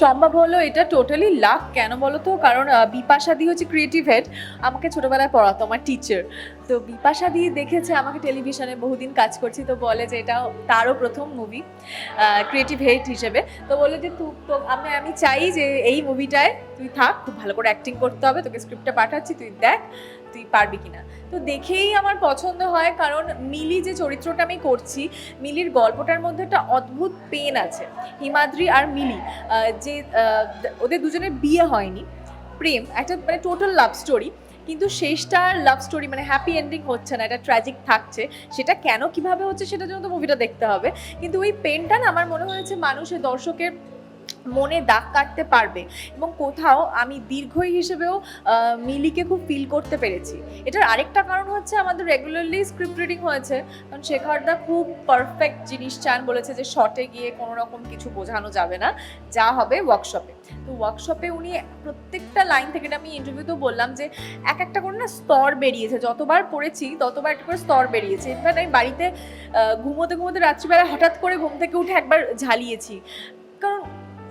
সম্ভব হলো? এটা টোটালি লাক কেন বলো তো কারণ বিপাশাদি হচ্ছে ক্রিয়েটিভ হেড আমাকে ছোটবেলায় পড়াতো আমার টিচার তো বিপাশা দি দেখেছে আমাকে টেলিভিশনে বহুদিন কাজ করছি, তো বলে যে এটা তারও প্রথম মুভি ক্রিয়েটিভ হেড হিসেবে। তো বলে যে তু, তো আমি আমি চাই যে এই মুভিটায় তুই থাক, খুব ভালো করে অ্যাক্টিং করতে হবে, তোকে স্ক্রিপ্টটা পাঠাচ্ছি, তুই দেখ, তুই পারবি কিনা। তো দেখেই আমার পছন্দ হয়, কারণ মিলি যে চরিত্রটা আমি করছি, মিলির গল্পটার মধ্যে একটা অদ্ভুত পেন আছে, হিমাদ্রি আর মিলি। যে ওদের দুজনের বিয়ে হয়নি, প্রেম, একটা মানে টোটাল লাভ স্টোরি কিন্তু শেষটা লাভ স্টোরি মানে হ্যাপি এন্ডিং হচ্ছে না এটা ট্র্যাজিক থাকছে, সেটা কেন কীভাবে হচ্ছে সেটার জন্য তো মুভিটা দেখতে হবে। কিন্তু ওই পেনটা না আমার মনে হয়েছে মানুষের, দর্শকের মনে দাগ কাটতে পারবে এবং কোথাও আমি দীর্ঘই হিসেবেও মিলিকে খুব ফিল করতে পেরেছি। এটার আরেকটা কারণ হচ্ছে আমাদের রেগুলারলি স্ক্রিপ্ট রিডিং হয়েছে। কারণ শেখরদা খুব পারফেক্ট জিনিস চান বলেছে যে শর্টে গিয়ে কোনো রকম কিছু বোঝানো যাবে না। যা হবে ওয়ার্কশপে তো ওয়ার্কশপে উনি প্রত্যেকটা লাইন থেকে আমি ইন্টারভিউতেও বললাম যে, এক একটা করে না স্তর বেরিয়েছে। যতবার পড়েছি, ততবার একটা করে স্তর বেরিয়েছে। ইনফ্যাক্ট আমি বাড়িতে ঘুমোতে ঘুমোতে রাত্রিবেলা হঠাৎ করে ঘুম থেকে উঠে একবার ঝালিয়েছি।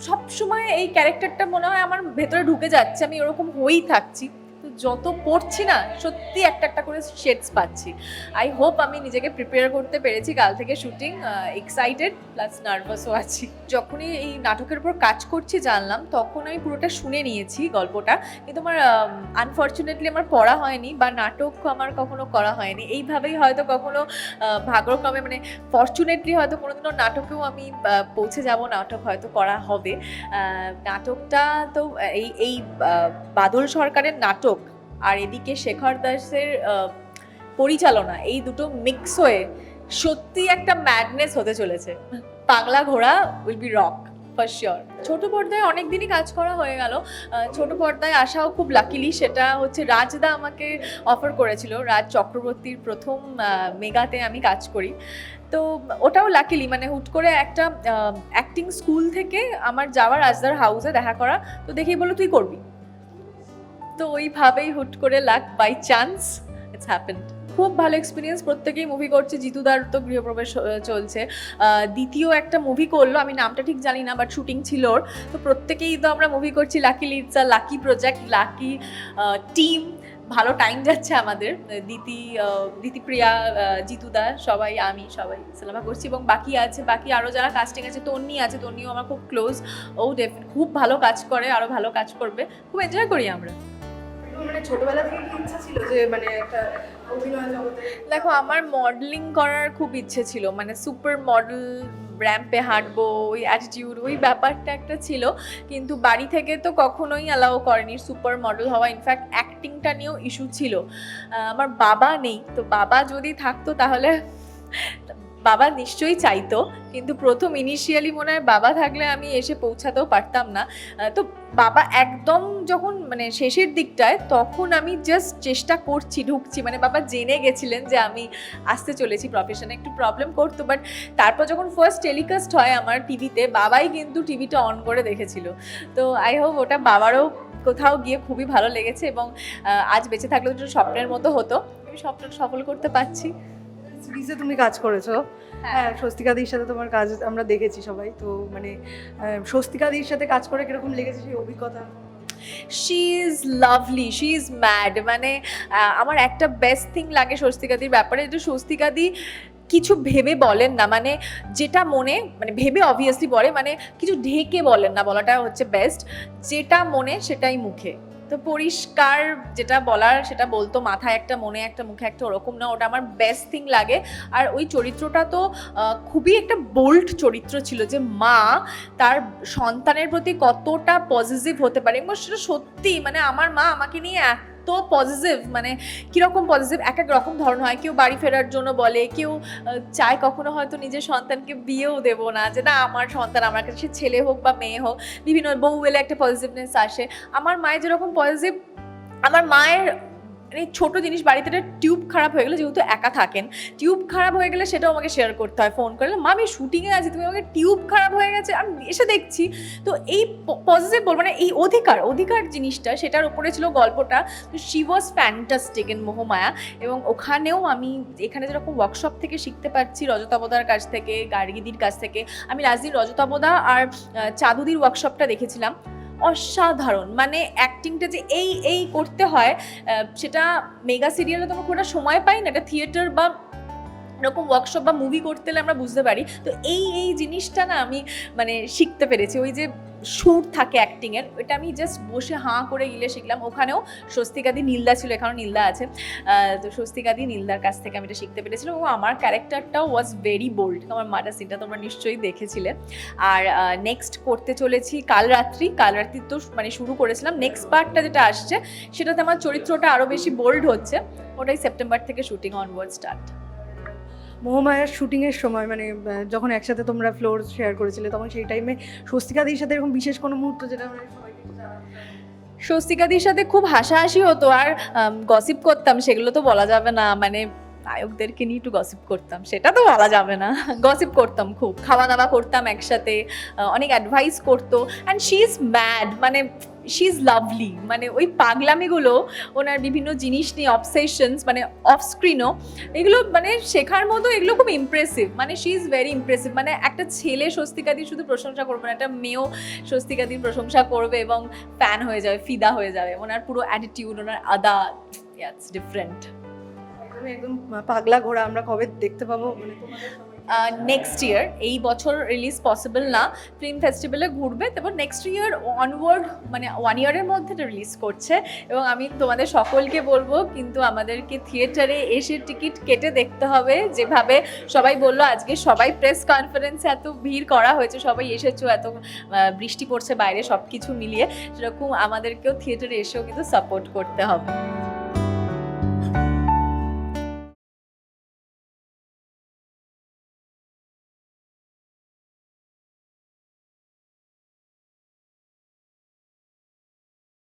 সব সময় এই ক্যারেক্টারটা মনে হয় আমার ভেতরে ঢুকে যাচ্ছে আমি ওরকম হয়েই থাকছি। যত পড়ছি না, সত্যি একটা একটা করে শেডস পাচ্ছি। আই হোপ আমি নিজেকে প্রিপেয়ার করতে পেরেছি। কাল থেকে শুটিং এক্সাইটেড প্লাস নার্ভাসও আছি। যখনই এই নাটকের উপর কাজ করছি জানলাম, তখন আমি পুরোটা শুনে নিয়েছি গল্পটা। কিন্তু আমার আনফর্চুনেটলি আমার পড়া হয়নি বা নাটক আমার কখনো করা হয়নি। এইভাবেই হয়তো কখনো ভাগ্যক্রমে মানে ফর্চুনেটলি হয়তো কোনোদিনও নাটকেও আমি পৌঁছে যাব, নাটক হয়তো করা হবে। নাটকটা তো এই এই বাদল সরকারের নাটক আর এদিকে শেখর দাসের পরিচালনা, এই দুটো মিক্স হয়ে সত্যি একটা ম্যাডনেস হতে চলেছে। পাগলা ঘোড়া will be rock for sure ছোট পর্দায় অনেক দিনই কাজ করা হয়ে গেল। ছোট পর্দায় আসাও খুব লাকিলি সেটা হচ্ছে রাজদা আমাকে অফার করেছিল। রাজ চক্রবর্তীর প্রথম মেগাতে আমি কাজ করি। তো ওটাও লাকিলি মানে হুট করে একটা অ্যাক্টিং স্কুল থেকে আমার যাওয়া রাজদার হাউসে দেখা করা। তো দেখেই বলল তুই করবি? তো ওইভাবেই হুট করে luck by chance it's happened খুব ভালো এক্সপিরিয়েন্স প্রত্যেকেই মুভি করছে, জিতুদার তো গৃহপ্রবেশ চলছে। দ্বিতীয় একটা মুভি করল, আমি নামটা ঠিক জানি না বাট শুটিং ছিল ওর। তো প্রত্যেকেই তো আমরা মুভি করছি লাকি লিটস আর লাকি প্রজেক্ট লাকি টিম ভালো টাইম যাচ্ছে আমাদের। দিতি দিতিপ্রিয়া জিতুদা, সবাই, আমি সবাই সিনেমা করছি, এবং বাকি আছে, বাকি আরও যারা কাস্টিং আছে, তন্নি আছে, তন্নিও আমার খুব ক্লোজ ও খুব ভালো কাজ করে আরও ভালো কাজ করবে। খুব এনজয় করি আমরা। মানে ছোটবেলা থেকে কি ইচ্ছা ছিল যে মানে একটা দেখো, আমার মডেলিং করার খুব ইচ্ছে ছিল। মানে সুপার মডেল র্যাম্পে হাঁটবো, ওই অ্যাটিটিউড ওই ব্যাপারটা একটা ছিল। কিন্তু বাড়ি থেকে তো কখনোই অ্যালাউ করেনি সুপার মডেল হওয়া। ইনফ্যাক্ট অ্যাক্টিংটা নিয়েও ইস্যু ছিল। আমার বাবা নেই। তো বাবা যদি থাকতো তাহলে বাবা নিশ্চয়ই চাইতো, কিন্তু প্রথম ইনিশিয়ালি মনে হয় বাবা থাকলে আমি এসে পৌঁছাতেও পারতাম না। তো বাবা একদম যখন মানে শেষের দিকটায় তখন আমি জাস্ট চেষ্টা করছি, ঢুকছি। মানে বাবা জেনে গেছিলেন যে আমি আসতে চলেছি প্রফেশনে একটু প্রবলেম করতো বাট তারপর যখন ফার্স্ট টেলিকাস্ট হয় আমার টিভিতে বাবাই কিন্তু টিভিটা অন করে দেখেছিল। তো আই হোপ ওটা বাবারও কোথাও গিয়ে খুবই ভালো লেগেছে এবং আজ বেঁচে থাকলে তো স্বপ্নের মতো হতো। আমি স্বপ্নটা সফল করতে পারছি। সিরিজে তুমি কাজ করেছ। হ্যাঁ। স্বস্তিকাদির সাথে তোমার কাজ আমরা দেখেছি সবাই। তো মানে স্বস্তিকাদির সাথে কাজ করে কীরকম লেগেছে সেই অভিজ্ঞতা? She is lovely she is mad মানে আমার একটা বেস্ট থিং লাগে স্বস্তিকাদির ব্যাপারে যে স্বস্তিকাদি কিছু ভেবে বলেন না। মানে যেটা মনে মানে ভেবে অবভিয়াসলি বলে মানে কিছু ঢেকে বলেন না বলাটা হচ্ছে বেস্ট যেটা মনে সেটাই মুখে। তো পরিষ্কার যেটা বলার, সেটা বলতো মাথায় একটা, মনে একটা, মুখে একটা, ওরকম না। ওটা আমার বেস্ট থিং লাগে। আর ওই চরিত্রটা তো খুবই একটা বোল্ড চরিত্র ছিল যে মা তার সন্তানের প্রতি কতটা পজিটিভ হতে পারে। এবং সেটা সত্যি মানে আমার মা আমাকে নিয়ে এত পজিটিভ মানে কীরকম পজিটিভ এক এক রকম ধরন হয়। কেউ বাড়ি ফেরার জন্য বলে, কেউ চায় কখনো হয়তো নিজের সন্তানকে বিয়েও দেব না, যে না, আমার সন্তান আমার কাছে ছেলে হোক বা মেয়ে হোক। বিভিন্ন বউ এলে একটা পজিটিভনেস আসে। আমার মায়ের যেরকম পজিটিভ আমার মায়ের মানে ছোটো জিনিস বাড়িতে একটা টিউব খারাপ হয়ে গেলে যেহেতু একা থাকেন, টিউব খারাপ হয়ে গেলে সেটাও আমাকে শেয়ার করতে হয় ফোন করলে, মা, আমি শুটিংয়ে আছি, তুমি আমাকে টিউব খারাপ হয়ে গেছে, আমি এসে দেখছি। তো এই পজিটিভ বল মানে এই অধিকার অধিকার জিনিসটা, সেটার উপরে ছিল গল্পটা, তো she was fantastic in Mohomaya এবং ওখানেও আমি এখানে যেরকম ওয়ার্কশপ থেকে শিখতে পারছি রজতাবদার কাছ থেকে, গার্গিদির কাছ থেকে, আমি লাস্ট রজতাবদা আর চাঁদুদির ওয়ার্কশপটা দেখেছিলাম। অসাধারণ। মানে অ্যাক্টিংটা যে এই এই করতে হয় সেটা মেগা সিরিয়ালে তোমার খুব সময় পাই না। এটা থিয়েটার বা এরকম ওয়ার্কশপ বা মুভি করতে হলে আমরা বুঝতে পারি। তো এই এই জিনিসটা না আমি মানে শিখতে পেরেছি। ওই যে সুর থাকে অ্যাক্টিংয়ের ওটা আমি জাস্ট বসে হাঁ করে গিলে শিখলাম। ওখানেও স্বস্তিকাদি নীলদা ছিল এখানেও নীলদা আছে। তো স্বস্তিকাদি নীলদার কাছ থেকে আমি এটা শিখতে পেরেছিলাম এবং আমার ক্যারেক্টারটাও ওয়াজ ভেরি বোল্ড আমার মাটা সিনটা তোমরা নিশ্চয়ই দেখেছিলে। আর নেক্সট করতে চলেছি কাল রাত্রি কাল রাত্রি তো মানে শুরু করেছিলাম। নেক্সট পার্টটা যেটা আসছে, সেটাতে আমার চরিত্রটা আরও বেশি বোল্ড হচ্ছে। ওটাই সেপ্টেম্বর থেকে শুটিং অনওয়ার্ড স্টার্ট মোহমায়ার শুটিংয়ের সময় মানে যখন একসাথে তোমরা ফ্লোর শেয়ার করেছিলে, তখন সেই টাইমে স্বস্তিকাদির সাথে এরকম বিশেষ কোনো মুহূর্ত যেটা মানে? স্বস্তিকাদির সাথে খুব হাসাহাসি হতো, আর গসিপ করতাম, সেগুলো তো বলা যাবে না মানে নায়কদেরকে নিয়ে একটু গসিপ করতাম, সেটা তো বলা যাবে না। গসিপ করতাম খুব খাওয়া দাওয়া করতাম একসাথে অনেক অ্যাডভাইস করতো। অ্যান্ড শি ইজ ম্যাড মানে শি ইজ লাভলি মানে ওই পাগলামিগুলো, ওনার বিভিন্ন জিনিস নিয়ে অবসেশনস মানে অফ স্ক্রিনও এগুলো মানে শেখার মতো এগুলো খুব ইমপ্রেসিভ মানে শি ইজ ভেরি ইমপ্রেসিভ মানে একটা ছেলে স্বস্তিকাদির শুধু প্রশংসা করবে না, একটা মেয়েও স্বস্তিকাদির প্রশংসা করবে এবং ফ্যান হয়ে যাবে, ফিদা হয়ে যাবে। ওনার পুরো অ্যাটিটিউড ওনার আদা ইটস ডিফারেন্ট একদম পাগলা ঘোড়া, আমরা কবে দেখতে পাবো? মানে নেক্সট ইয়ার এই বছর রিলিজ পসিবল না। ফিল্ম ফেস্টিভ্যালে ঘুরবে, তারপর নেক্সট ইয়ার অনওয়ার্ড মানে ওয়ান ইয়ারের মধ্যে রিলিজ করছে। এবং আমি তোমাদের সকলকে বলব, কিন্তু আমাদেরকে থিয়েটারে এসে টিকিট কেটে দেখতে হবে। যেভাবে সবাই বলল, আজকে সবাই প্রেস কনফারেন্সে এত ভিড় করা হয়েছে, সবাই এসেছ, এত বৃষ্টি পড়ছে বাইরে সব কিছু মিলিয়ে। সেরকম আমাদেরকেও থিয়েটারে এসেও কিন্তু সাপোর্ট করতে হবে।